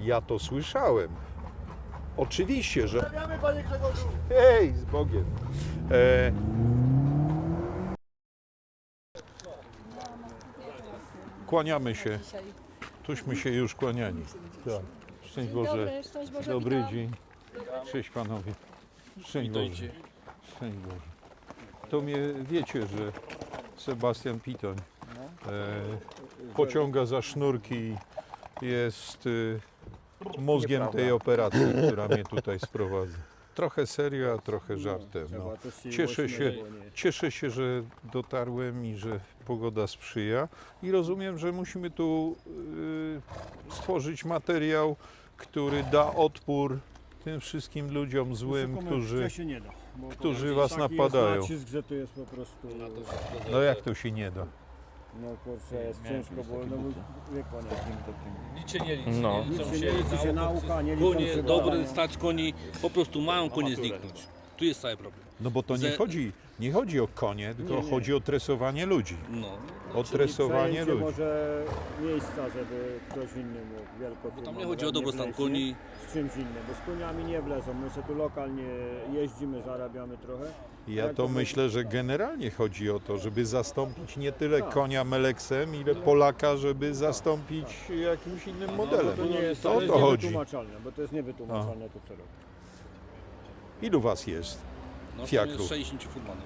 Ja to słyszałem. Oczywiście, że. Pozdrawiamy panie Grzegorzu. Hej, z Bogiem. E... Kłaniamy się. Tuśmy się już kłaniali. Tak. Szczęść Boże. Dobry, szczęść Boże, Dobry witam. dzień. Cześć panowie. Szczęść Boże. Szczęść Boże. To mnie wiecie, że Sebastian Pitoń e, pociąga za sznurki, jest e, mózgiem tej operacji, która mnie tutaj sprowadza. Trochę serio, a trochę żartem. No. Cieszę się, cieszę się, że dotarłem i że pogoda sprzyja i rozumiem, że musimy tu y, stworzyć materiał, który da odpór tym wszystkim ludziom złym, którzy... się nie da. bo to którzy was taki napadają. Jest nacisk, że to jest po prostu. No jak to się nie da? No kurczę, jest ciężko, bo no, wie pan tym. Nic się nie liczy. No. Nie liczą Nic się nie liczy się nauka, nie liczą Konie, się dobry badania. stać koni, po prostu mają konie zniknąć. Tu jest cały problem. No bo to nie Ze- chodzi, nie chodzi o konie, tylko Nie, nie. chodzi o tresowanie ludzi. No. O tresowanie Przejęcie ludzi. może miejsca, żeby ktoś inny mógł, wielko Tam nie chodzi o dobrostan koni. Z czymś innym, bo z koniami nie wlezą. My sobie tu lokalnie jeździmy, zarabiamy trochę. Ja Jak to myślę, że generalnie chodzi o to, żeby zastąpić nie tyle Tak. konia Meleksem, ile Polaka, żeby zastąpić jakimś innym modelem. To nie jest, To o to jest to chodzi. niewytłumaczalne, bo to jest niewytłumaczalne to co robi. Ilu was jest? No, jest 60 furmanów.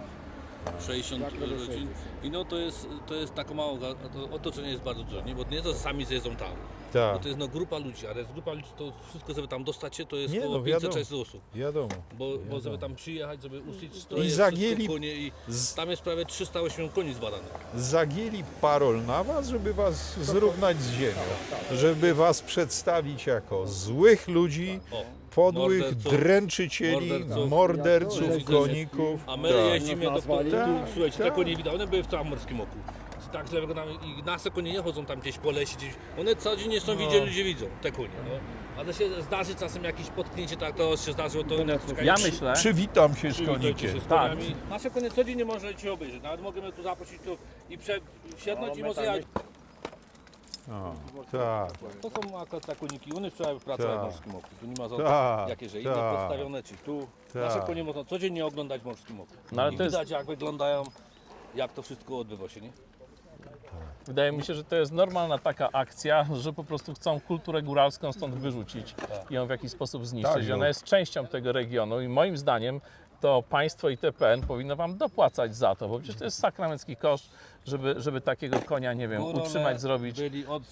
60 Tak, to jest rodzin. I no to jest, to jest tak mało, to otoczenie jest bardzo duże, nie? bo nie to sami zjedzą tam. Bo Tak, to jest no grupa ludzi, ale z grupa ludzi to wszystko, żeby tam dostać się, to jest Nie, około no wiadomo. 500-600 osób. wiadomo. Bo, bo żeby tam przyjechać, żeby usić stroje, I wszystko, zagięli- konie i Z, tam jest prawie 308 koni zbadanych. zagięli parol na was, żeby was zrównać z ziemią. Żeby was przedstawić jako złych ludzi, O. podłych Morderców, dręczycieli, morderców. morderców, koników. A my Tak. jeździmy do Nazwali? tu, Tak, słuchajcie, tak. te konie widać, one były w całym morskim oku. Tak źle wyglądały i nasze konie nie chodzą tam gdzieś po lesie, gdzieś. One codziennie są No. widzieli, ludzie widzą, te konie. No. Ale się zdarzy czasem jakieś potknięcie, tak to się zdarzyło, to one czekają. Ja przy- myślę, Przywitam się z przywitajcie konikiem. się z Tak. koniami. Nasze konie codziennie możecie obejrzeć, nawet możemy tu zaprosić tu i prze, i No, może jechać. O, tak, To są akurat te koniki, one wczoraj pracowały w Tak. morskim oku. Tu nie ma za Tak, jakieś że inne tak. podstawione, czy tu. Tak. Nasze konie można codziennie oglądać w morskim oku. No ale I to jest- widać jak wyglądają, jak to wszystko odbywa się, nie? wydaje mi się, że to jest normalna taka akcja, że po prostu chcą kulturę góralską stąd wyrzucić i ją w jakiś sposób zniszczyć. Tak, Ona no. jest częścią tego regionu i moim zdaniem to państwo i TPN powinno wam dopłacać za to, bo przecież to jest sakramencki koszt, żeby, żeby takiego konia, nie wiem, Górole utrzymać, zrobić. Byli od,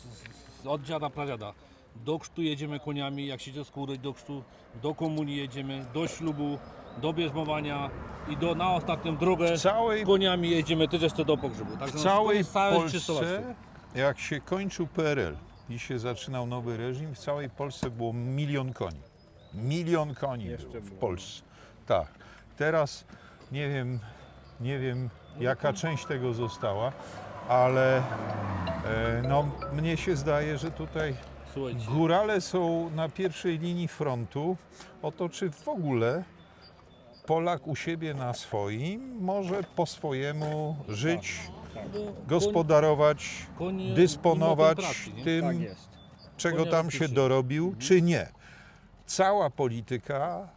od dziada, pradziada. Do chrztu jedziemy koniami, jak się dziecko urodzi do chrztu, do komunii jedziemy, do ślubu, do bierzmowania i do, na ostatnią drogę W całej, koniami jedziemy też jeszcze do pogrzebu. Także w no, całej Polsce, jak się kończył PRL i się zaczynał nowy reżim, w całej Polsce było milion koni. Milion koni było w. Polsce. Tak. Teraz nie wiem, nie wiem jaka część tego została, ale e, no, mnie się zdaje, że tutaj Słuchajcie, Górale są na pierwszej linii frontu o to, czy w ogóle Polak u siebie na swoim może po swojemu żyć, bo gospodarować, konie nie dysponować pracy, nie? tym, Tak jest. czego konia tam się dorobił, czy nie. Cała polityka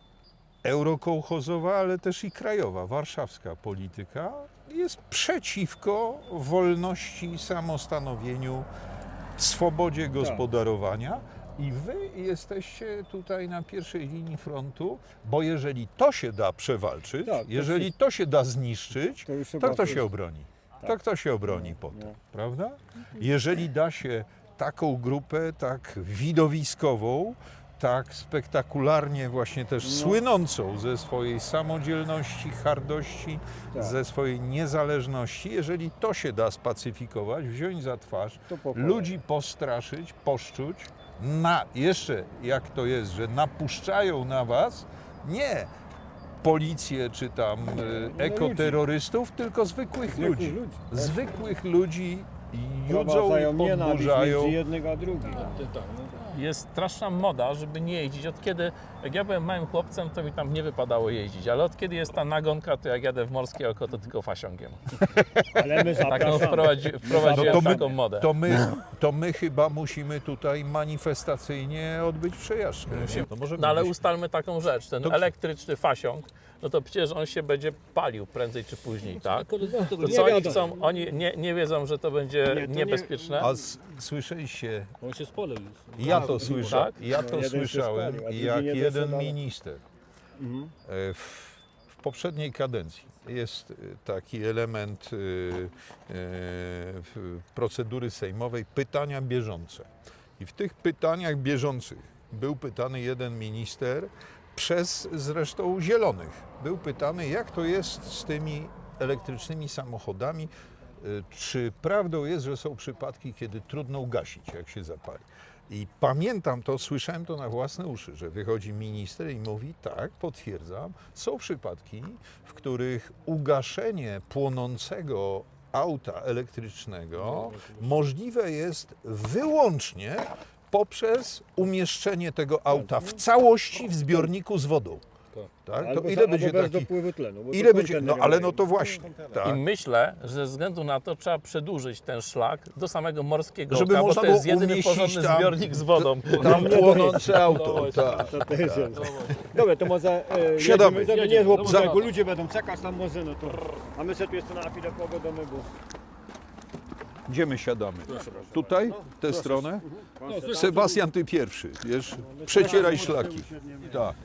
eurokołchozowa, ale też i krajowa, warszawska polityka jest przeciwko wolności, samostanowieniu, swobodzie gospodarowania. I wy jesteście tutaj na pierwszej linii frontu, bo jeżeli to się da przewalczyć, Tak, to jeżeli wszystko. to się da zniszczyć, To już to kto się obroni? To Tak. kto się obroni potem, no. prawda? Jeżeli da się taką grupę tak widowiskową, tak spektakularnie właśnie też No. słynącą ze swojej samodzielności, hardości, Tak. ze swojej niezależności, jeżeli to się da spacyfikować, wziąć za twarz, ludzi postraszyć, poszczuć, na, jeszcze jak to jest, że napuszczają na was, nie policję czy tam e, ekoterrorystów, tylko zwykłych, Zwykłych ludzi. ludzi. Zwykłych ludzi judzą i podburzają. jednych a drugich. Jest straszna moda, żeby nie jeździć. Od kiedy, jak ja byłem małym chłopcem, to mi tam nie wypadało jeździć, ale od kiedy jest ta nagonka, to jak jadę w morskie oko, to tylko fasiągiem. Ale my Taką zapraszamy. wprowadzi, wprowadziłem No to my- taką modę. To my, to my chyba musimy tutaj manifestacyjnie odbyć przejażdżkę. nie? To może No ale gdzieś- ustalmy taką rzecz, ten To- elektryczny fasiąg, no to przecież on się będzie palił prędzej czy później, tak? To co oni chcą? Oni nie, nie wiedzą, że to będzie Nie, to nie- niebezpieczne? A s- słyszeliście, On się już. ja to, tak? ja No, to jeden się słyszałem, spalił, a drugi jak nie jeden ale- minister Mhm. e, w, w poprzedniej kadencji jest e, taki element e, procedury sejmowej pytania bieżące. I w tych pytaniach bieżących był pytany jeden minister przez zresztą zielonych. Był pytany, jak to jest z tymi elektrycznymi samochodami, czy prawdą jest, że są przypadki, kiedy trudno ugasić, jak się zapali. I pamiętam to, słyszałem to na własne uszy, że wychodzi minister i mówi, tak, potwierdzam, są przypadki, w których ugaszenie płonącego auta elektrycznego możliwe jest wyłącznie poprzez umieszczenie tego auta w całości w zbiorniku z wodą. Tak? To Albo ile za- będzie albo bez takich? dopływu tlenu. bo Ile będzie? No ale no to właśnie. I Tak. myślę, że ze względu na to trzeba przedłużyć ten szlak do samego morskiego Żeby oka, bo można to jest jedyny porządny tam- zbiornik z wodą. Tam płonące auto. No, Tak. To też jest. Dobra, to może e, Siadamy. jedziemy, nie Jedziemy. ludzie będą czekać tam może, no to... A my sobie tu jeszcze na chwilę pogodzimy, bo... Gdzie my siadamy? Tutaj? W tę stronę? Sebastian, ty pierwszy, wiesz? Przecieraj szlaki. Tak,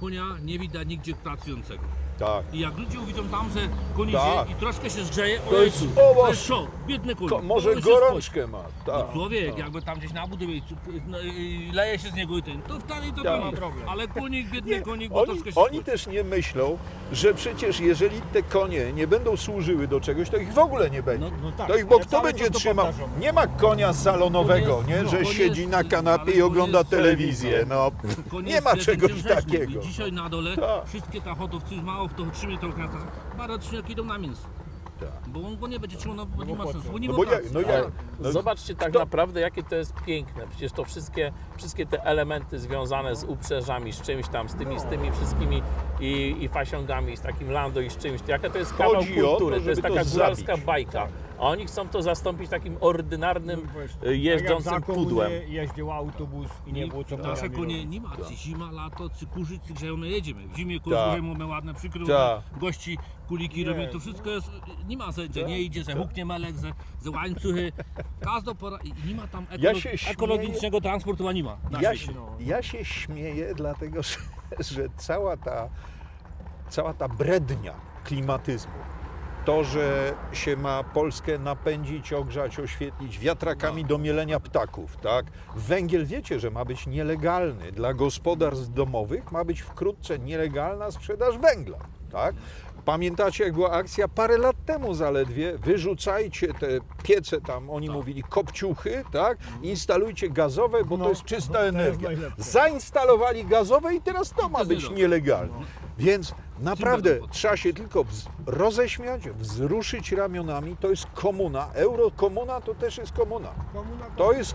konia nie widać nigdzie pracującego. Tak. I jak ludzie uwidzą tam, że koń Tak. idzie i troszkę się zgrzeje, o To jest- Jezu, to jest szok, biedny koń. Ko- może się gorączkę ma. spoci. Tak. Człowiek, jakby tam gdzieś na budowie no, i leje się z niego i ten, to wtedy to Tak. nie ma problem. Ale konik, biedny konik, bo Oni, troszkę się oni też nie myślą, że przecież jeżeli te konie nie będą służyły do czegoś, to ich w ogóle nie będzie. No, no tak, To ich, bo ale kto cały będzie czas to trzymał? powtarzam. Nie ma konia salonowego, jest- nie? no, Że siedzi jest- na kanapie ale i ogląda jest telewizję. No, nie ma czegoś takiego. I dzisiaj na dole Tak. wszystkie te hodowcy z mało kto utrzymie to miasta. Bardzo idą na mięso. Tak. Bo on go nie będzie trzymał, no, bo nie ma sensu. Bo nie No ma bo ja- pracy. no ja- Ale- No, Zobaczcie tak naprawdę, jakie to jest piękne. Przecież to wszystkie, wszystkie te elementy związane z uprzężami, z czymś tam, z tymi, z tymi wszystkimi i, i fasiągami, z takim lando i z czymś. To Jaka to jest kawał Chodzi o to, kultury, to, żeby jest to taka góralska zabić. bajka. A oni chcą to zastąpić takim ordynarnym, Tak y, jeżdżącym jak za komuny pudłem. jeździł autobus i nie było co Nasze pojami konie nie ma, czy zima, lato, czy grzeją, my jedziemy. W zimie Tak. kurzymy, mamy ładne przykryły, Tak. gości kuliki Nie. robią, to wszystko jest, nie ma, że, nie idzie, że huknie melek, że, że łańcuchy, każda pora, i nie ma tam ekolo- Ja ekologicznego transportu, nie ma. Ja się, ja się śmieję, dlatego że, że cała, ta, cała ta brednia klimatyzmu, to, że się ma Polskę napędzić, ogrzać, oświetlić wiatrakami do mielenia ptaków, tak? Węgiel wiecie, że ma być nielegalny dla gospodarstw domowych, ma być wkrótce nielegalna sprzedaż węgla, tak? Pamiętacie, jak była akcja parę lat temu zaledwie? Wyrzucajcie te piece tam, oni mówili kopciuchy, tak? Instalujcie gazowe, bo to No, jest czysta jest energia. Zainstalowali gazowe i teraz to ma być nielegalne. Więc naprawdę trzeba się tylko roześmiać, wzruszyć ramionami. To jest komuna. Eurokomuna to też jest komuna. Komuna To jest.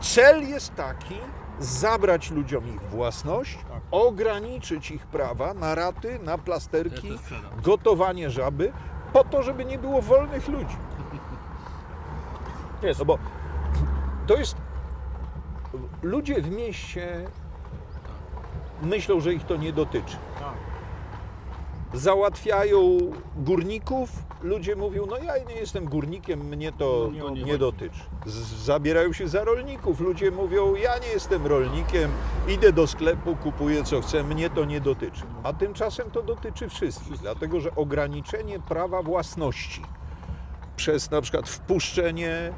Cel jest taki, zabrać ludziom ich własność, ograniczyć ich prawa na raty, na plasterki, Ja gotowanie żaby, po to, żeby nie było wolnych ludzi. Wiesz, No bo to jest. Ludzie w mieście myślą, że ich to nie dotyczy. Tak. Załatwiają górników, ludzie mówią, no ja nie jestem górnikiem, mnie to No nie, nie, dotyczy. Z- Zabierają się za rolników, ludzie mówią, ja nie jestem rolnikiem, idę do sklepu, kupuję co chcę, mnie to nie dotyczy. A tymczasem to dotyczy wszystkich, dlatego że ograniczenie prawa własności przez na przykład wpuszczenie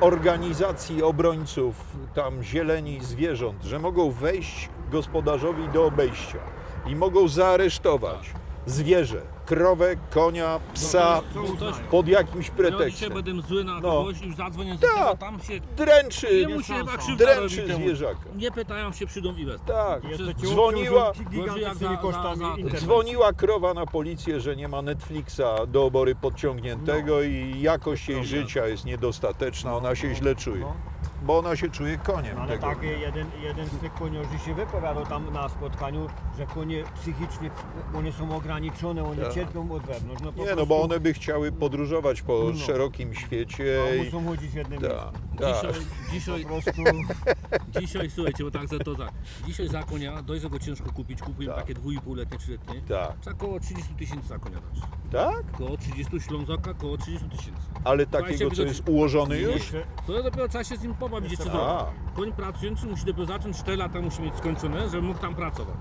organizacji obrońców tam zieleni zwierząt, że mogą wejść gospodarzowi do obejścia i mogą zaaresztować zwierzę, krowę, konia, psa No pod jakimś Ja dzisiaj pretekstem. będę zły na No. kogoś i już zadzwonię, Tak. tak. tam się Dręczy, jemu się chyba krzywda dręczy robi temu. zwierzaka. Nie pytają się, przyjdą i wezmą. Tak, dzwoniła, obciążą gigantycznymi Boże, jak za- kosztami za- za- interwencji. dzwoniła krowa na policję, że nie ma Netflixa do obory podciągniętego i jakość jej życia jest niedostateczna, ona się źle czuje. No. Bo ona się czuje koniem Ale tego. tak jeden, jeden z tych koniarzy się wypowiadał tam na spotkaniu, że konie psychicznie, one są ograniczone, one Tak. cierpią od wewnątrz. No Nie, no prostu, bo one by chciały podróżować po No. szerokim świecie no, i... muszą chodzić w jednym Tak, miejscu. Tak. Dzisiaj, dzisiaj, Po prostu dzisiaj, słuchajcie, bo tak za to tak. Dzisiaj za konia, dość, go ciężko kupić, kupujemy Tak. takie 2,5-letnie, 3-letnie. Tak, Trzeba około 30 tysięcy za konia dać. tak? Koło 30 Ślązaka, około 30 tysięcy. Ale takiego, co jest ułożony już? To dopiero trzeba się z nim pobawić jeszcze. A, Koń pracujący musi dopiero zacząć 4 lata musi mieć skończone, żeby mógł tam pracować.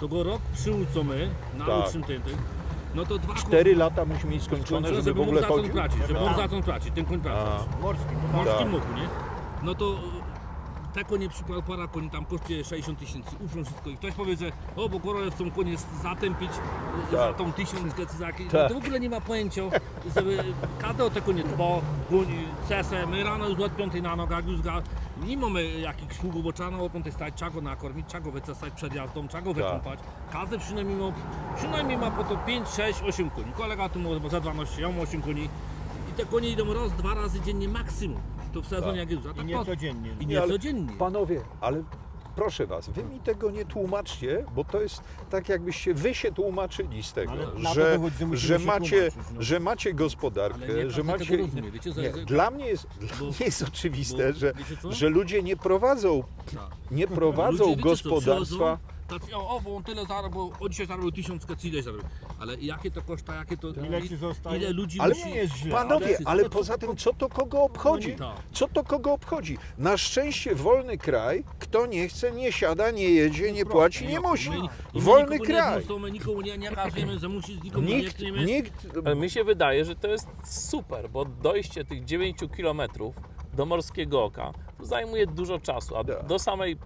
To go rok przyucony, nauczymy tym, tym, no to dwa cztery lata musi mieć skończone, żeby w mógł ogóle zacząć chodzić? pracić, żeby Tak. mógł zacząć pracić, ten koń pracować. morski, to W tak. morskim Tak. moku, nie? No to te konie przykład para koni tam kosztuje 60 tysięcy, ufrą wszystko i ktoś powie, że o, bo korole chcą konie zatępić za Tak. tą tysiąckę czy za jakieś, no Tak. to w ogóle nie ma pojęcia, żeby każdy o te konie dba, goni, cesę, my rano już od 5 na nogach już ga, nie mamy jakichś sługów, bo trzeba o 5 stać, trzeba go nakormić, trzeba go wycesać przed jazdą, trzeba go Tak. wykąpać, każdy przynajmniej ma, przynajmniej ma po to 5, 6, 8 koni, kolega tu ma za 12, ja mam 8 koni i te konie idą raz, dwa razy dziennie maksimum, to w sezonie Tak. jak jest, a I tak nie codziennie. i Nie, ale codziennie. Panowie, ale proszę was, wy mi tego nie tłumaczcie, bo to jest tak jakbyście wy się tłumaczyli z tego, Ale na to że, wychodzi, że musimy że, się macie, tłumaczyć, no. że macie Ale nie gospodarkę, każdy że macie... tego rozumie, wiecie, że- nie, że- dla mnie jest, bo- nie jest oczywiste, bo- że, wiecie co? że ludzie nie prowadzą, Tak. nie prowadzą wiecie co, gospodarstwa. Tacy, o, o, bo on tyle zarobił, on dzisiaj zarobił tysiąc, co ile zarobił. Ale jakie to koszta, jakie to... Ile ci zostaje? Ile ludzi Ale musi... nie jest źle. Panowie, ale- ale poza tym, co to kogo obchodzi? Tak. Co to kogo obchodzi? Na szczęście wolny kraj, kto nie chce, nie siada, nie jedzie, nie płaci, nie musi. My- my Wolny kraj. Nie zmusimy, nikomu nie, nie kazujemy, że musisz nikomu nie Nikt, chcemy. nikt, Ale mi się wydaje, że to jest super, bo dojście tych 9 km do Morskiego Oka to zajmuje dużo czasu, a Tak. do samej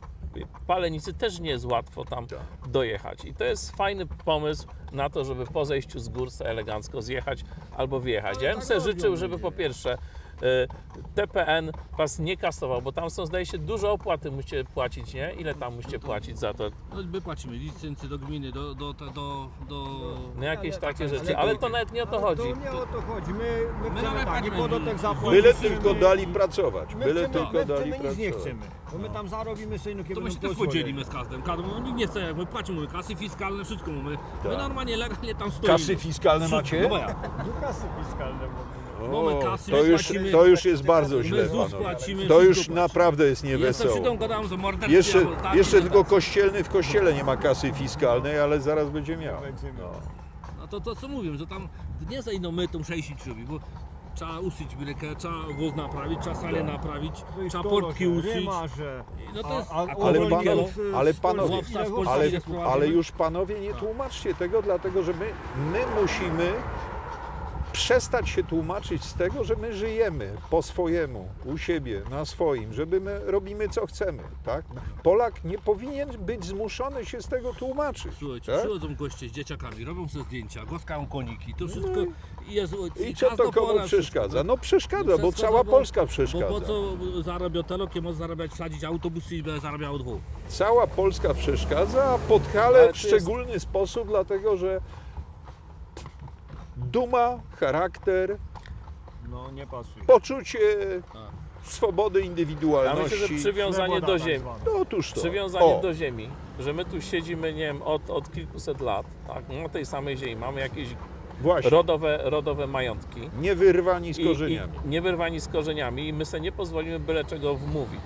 Palenicy też nie jest łatwo tam Tak. dojechać. I to jest fajny pomysł na to, żeby po zejściu z gór sobie elegancko zjechać albo wjechać. Ja bym sobie życzył, żeby po pierwsze TPN was nie kasował, bo tam są zdaje się dużo opłaty musicie płacić, nie? Ile tam musicie płacić za to? No, my płacimy licencję do gminy, do, do, do, do, do... No jakieś takie ale rzeczy, ale to nawet nie o to chodzi. To nie o to chodzi. My, my My chcemy nawet tak, nie płacimy. podatek zapłacić. byle tylko dali pracować. My Byle chcemy, tylko my dali chcemy nic nie pracować. chcemy. Bo my tam zarobimy sobie, no kiedy To my się będą też podzielimy z każdym. Każdy, no, nikt nie chce, my płacimy, mamy kasy fiskalne, wszystko mamy. My Tak. normalnie legalnie tam stoimy. Kasy fiskalne macie? No bo jak? Do kasy fiskalne. Mamy kasy, to my już, płacimy- to już jest bardzo My źle, ZUS panowie. płacimy, To wszystko już płacimy. naprawdę jest niewesoło. przyjdą, gadałem, że mordercy Jeszcze, tak, jeszcze tylko tak. kościelny w kościele nie ma kasy fiskalnej, ale zaraz będzie miał. Będziemy. No to, to co mówię, że tam nie za inną mytą 60 robi, bo trzeba usyć brykę, trzeba wóz naprawić, trzeba salę naprawić, No trzeba portki usyć. No to jest- A- a- ale ale z panowie- Polski ile Polski Ale, ale już panowie nie Tak. tłumaczcie tego, dlatego że my, my musimy przestać się tłumaczyć z tego, że my żyjemy po swojemu, u siebie, na swoim, żeby my robimy co chcemy, tak? Polak nie powinien być zmuszony się z tego tłumaczyć. Słuchajcie, tak? przychodzą goście z dzieciakami, robią sobie zdjęcia, głaskają koniki, to wszystko i jest... I co to komu przeszkadza? No przeszkadza, bo cała Polska Bo po przeszkadza. co zarabia telok, może zarabiać, wsadzić autobusy i będzie zarabiał dwóch. Cała Polska przeszkadza, a Podhale Ale w to jest- szczególny sposób, dlatego że duma, charakter, No nie pasuje. poczucie swobody Ja indywidualności. myślę, że przywiązanie Swoboda do ziemi. No otóż to. Przywiązanie O, do ziemi, że my tu siedzimy, nie wiem, od, od kilkuset lat, tak, na tej samej ziemi, mamy jakieś Właśnie, rodowe, rodowe majątki nie wyrwani z i, i korzeniami. nie wyrwani z korzeniami i my sobie nie pozwolimy byle czego wmówić.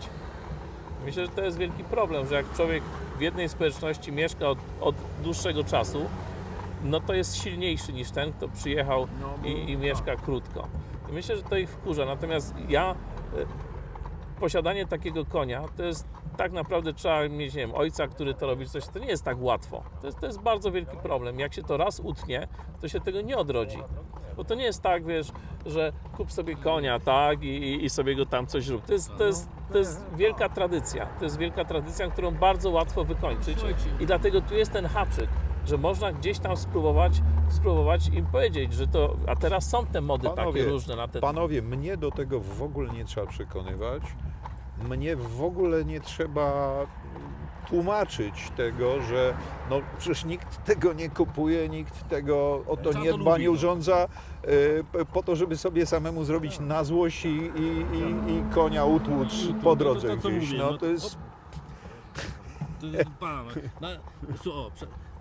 Myślę, że to jest wielki problem, że jak człowiek w jednej społeczności mieszka od, od dłuższego czasu, no to jest silniejszy niż ten, kto przyjechał No, i, i mieszka krótko. I myślę, że to ich wkurza. Natomiast ja, y, posiadanie takiego konia, to jest tak naprawdę trzeba mieć, nie wiem, ojca, który to robi, coś, to nie jest tak łatwo. To jest, to jest bardzo wielki problem. Jak się to raz utnie, to się tego nie odrodzi. Bo to nie jest tak, wiesz, że kup sobie konia, tak, i, i- sobie go tam coś rób. To jest, to, jest, to jest wielka tradycja. To jest wielka tradycja, którą bardzo łatwo wykończyć. I dlatego tu jest ten haczyk, że można gdzieś tam spróbować, spróbować im powiedzieć, że to, a teraz są te mody Panowie, takie różne na te Panowie, mnie do tego w ogóle nie trzeba przekonywać. Mnie w ogóle nie trzeba wytłumaczyć tego, że no przecież nikt tego nie kupuje, nikt tego o to nie dba, nie no. urządza y, po to, żeby sobie samemu zrobić na złość i, i, i, i konia utłuc po no drodze gdzieś. No no to jest To jest.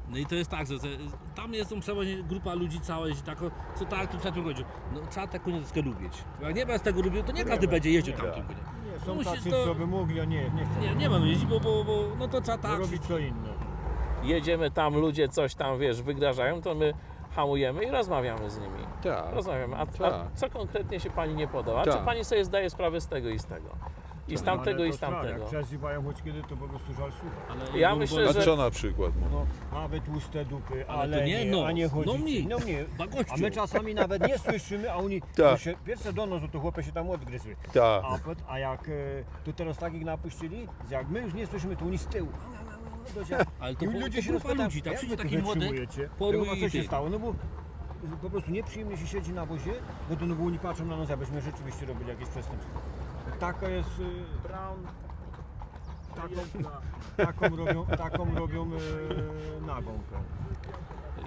No, no i to jest tak, że, tam jest tą przewoźnie grupa ludzi cała, jeździ tak, co tak tu przed tym powiedział. No trzeba tę konie troszkę lubić. Jak nie bez tego lubił, to nie każdy będzie jeździł tam tym koniem. Nie, są Musisz tacy, to- co by mogli, a nie, nie chcą. Nie, nie mam jeździć, bo, bo, bo no to trzeba tak. robić co inne. Jedziemy tam, ludzie coś tam, wiesz, wygrażają, to my hamujemy i rozmawiamy z nimi. tak. Rozmawiamy. A, a Tak. co konkretnie się pani nie podoba? Tak. Czy pani sobie zdaje sprawę z tego i z tego? I z tamtego i z tamtego. Jak przezywają choć kiedy, to po prostu żal słuchać. Ale Ja myślę, A że- co na przykład? No, nawet tłuste dupy, Ale ale, to nie nie, nos, a nie chodzi. no mnie. No gościu. A my czasami nawet nie słyszymy, a oni Tak. pierwsze do nas, to chłopy się tam odgryzły. Tak. A, pot- a jak e, tu teraz takich napuścili, jak my już nie słyszymy, to oni z tyłu. Dozia- Ale to I po- ludzie to się grupa rozpytają, ludzi, tak jak przyjdzie wy taki tu młodek, wytrzymujecie? poruj Ja mówię, a co się ty. stało? No bo po prostu nieprzyjemnie się siedzi na wozie, bo to no bo oni patrzą na nas, abyśmy rzeczywiście robili jakieś przestępstwo. Taka jest y, Brown. Taką, taką robią, taką robią y, nagąkę.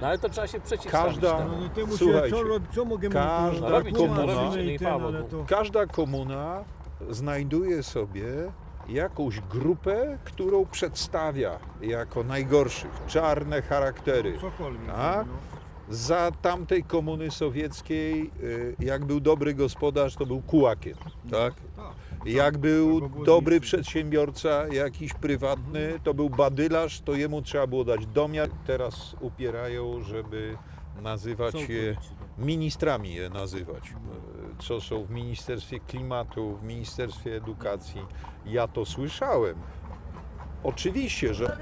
No ale to trzeba się przeciwstawić. Każda- temu. No, temu się, Słuchajcie, co, rob, co mogę każda robicie, tłumaczyć komuna- i ten, ale to... Każda komuna znajduje sobie jakąś grupę, którą przedstawia jako najgorszych, czarne charaktery. Cokolwiek. Tak? no. Za tamtej komuny sowieckiej, y, jak był dobry gospodarz, to był kułakiem, tak? Tak. Jak był Albo było dobry przedsiębiorca, jakiś prywatny, to był badylarz, to jemu trzeba było dać domiar. Teraz upierają, żeby nazywać je ministrami je nazywać, e, co są w Ministerstwie Klimatu, w Ministerstwie Edukacji. Ja to słyszałem. Oczywiście, że...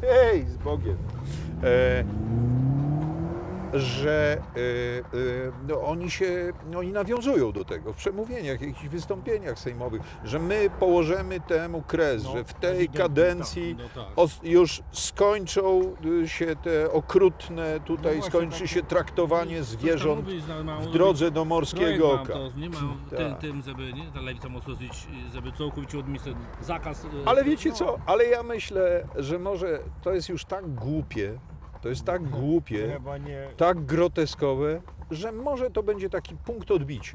Hej, z Bogiem! E, że e, e, no, oni się, oni nawiązują do tego w przemówieniach, jakichś wystąpieniach sejmowych, że my położymy temu kres, No, że w tej kadencji tak. No tak. os- już skończą y, się te okrutne, tutaj No właśnie, skończy tak- się traktowanie Coś tam zwierząt mówić, no, w drodze do morskiego oka. to nie ma Tak. tym, tym, żeby nie, ta lewica mocno zrobić, żeby całkowicie zakaz. e, Ale wiecie co, ale ja myślę, że może to jest już tak głupie, to jest tak głupie, tak groteskowe, że może to będzie taki punkt odbicia.